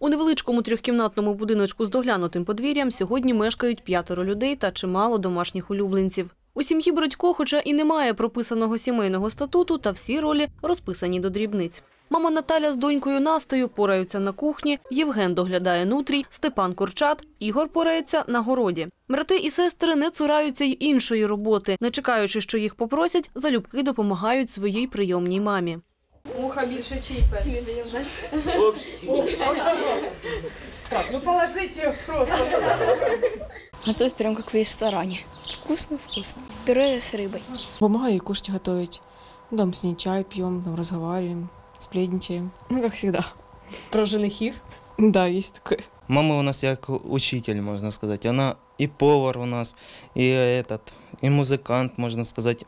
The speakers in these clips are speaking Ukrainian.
У невеличкому трьохкімнатному будиночку з доглянутим подвір'ям сьогодні мешкають п'ятеро людей та чимало домашніх улюбленців. У сім'ї Бродько, хоча і немає прописаного сімейного статуту, та всі ролі розписані до дрібниць. Мама Наталя з донькою Настею пораються на кухні, Євген доглядає нутрій, Степан Курчат, Ігор порається на городі. Брати і сестри не цураються й іншої роботи, не чекаючи, що їх попросять, залюбки допомагають своїй прийомній мамі. Муха більше чий пес. Так, ну положите ее просто. Готовят прям как в ресторане. Вкусно-вкусно. Пюре с рыбой. Помогаю ей кушать готовить. Ну, Там с ней чай пьем, там разговариваем, сплетничаем. Ну, как всегда. Про женихів Да, есть такое. Мама у нас як учитель, можна сказати. Вона і повар у нас, і, этот, і музикант, можна сказати.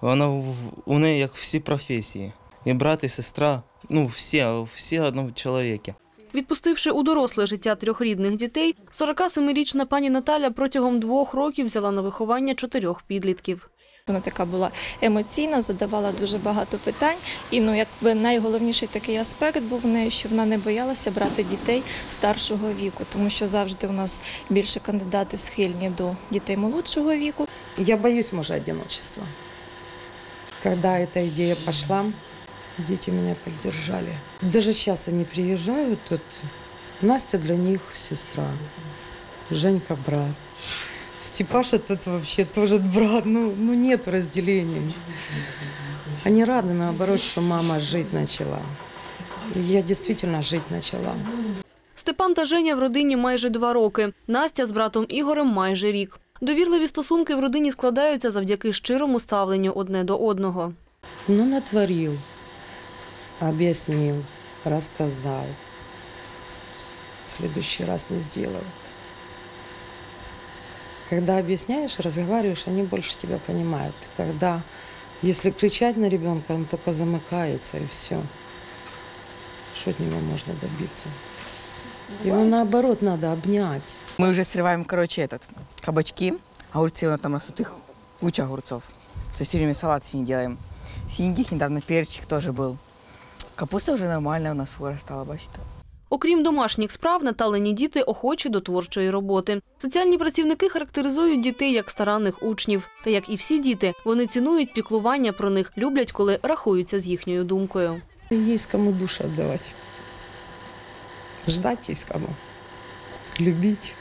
Вона в- у неї як всі професії. І брат, і сестра, ну всі, всі в одному чоловіки. Відпустивши у доросле життя трьох рідних дітей, 47-річна пані Наталя протягом двох років взяла на виховання чотирьох підлітків. Вона така була емоційна, задавала дуже багато питань. І ну, якби найголовніший такий аспект був в неї, що вона не боялася брати дітей старшого віку, тому що завжди у нас більше кандидати схильні до дітей молодшого віку. Я боюсь мужа одиночества. Когда эта идея пошла, дети меня поддержали. Даже сейчас они приезжают, тут Настя для них сестра, Женька брат. Степаша тут вообще тоже брат, ну, ну нет разделения. Они рады, наоборот, что мама жить начала. Я действительно жить начала. Степан та Женя в родині майже два роки. Настя з братом Ігорем майже рік. Довірливі стосунки в родині складаються завдяки щирому ставленню одне до одного. Ну, натворил, объяснил, рассказал. В следующий раз не сделает. Когда объясняешь, разговариваешь, они больше тебя понимают. Когда, если кричать на ребенка, он только замыкается и все. Что от него можно добиться? Его наоборот надо обнять. Мы уже срываем, короче, этот, кабачки, огурцы, у нас там растут их куча огурцов. Со все время салат с ней делаем. Синеньких недавно перчик тоже был. Капуста уже нормальная у нас вырастала, бачите. Окрім домашніх справ, Наталені діти охочі до творчої роботи. Соціальні працівники характеризують дітей як старанних учнів. Та як і всі діти, вони цінують піклування про них, люблять, коли рахуються з їхньою думкою. Есть кому душу отдавать. Ждать есть кому. Любить.